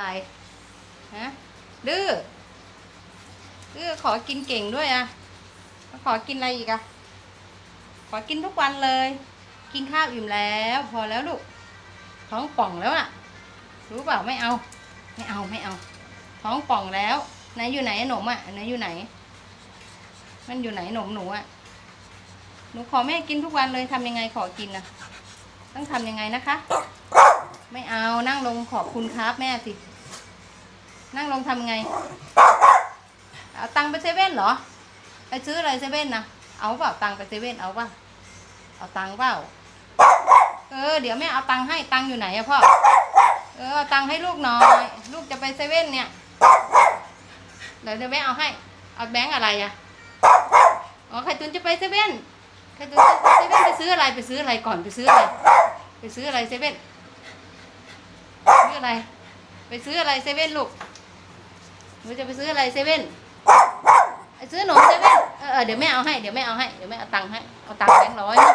อะไรฮะดื้อดื้อขอกินเก่งด้วยอะขอกินอะไรอีกอะขอกินทุกวันเลย กินข้าวอิ่มแล้ว พอแล้วลูกท้องป่องแล้วอะรู้เปล่าไม่เอา ไม่เอาไม่เอา ท้องป่องแล้วไหนอยู่ไหนหนมอะไหนอยู่ไหน มันอยู่ไหนหนมหนูอะหนูขอแม่กินทุกวันเลยทำยังไงขอกินนะต้องทำยังไงนะคะ ไม่เอานั่งลงขอบคุณครับแม่สิ นั่งลงทำไง เอาตังไปเซเว่นเหรอ ไปซื้ออะไรเซเว่นนะเอาเปล่าตังไปเซเว่นเอาเปล่าเอาตังเปล่า เออ เดี๋ยวแม่เอาตังให้ตังอยู่ไหนอะพ่อ เออเอาตังให้ลูกหน่อย ลูกจะไปเซเว่นเนี่ย เดี๋ยวเดี๋ยวแม่เอาให้ เอาแบงค์อะไรอะอ๋อไข่ตุนจะไปเซเว่นไข่ตุนจะไปเซเว่นไปซื้ออะไรไปซื้ออะไรก่อนไปซื้ออะไร ไปซื้ออะไรเซเว่นซื้ออะไร ไปซื้ออะไรเซเว่นลูก หนูจะไปซื้ออะไรเซเว่นไปซื้อหนมเซเว่นเออเออเดี๋ยวแม่เอาให้ เดี๋ยวแม่เอาให้ เดี๋ยวแม่เอาตังค์ให้ เอาตังค์แบงค์ร้อยนะ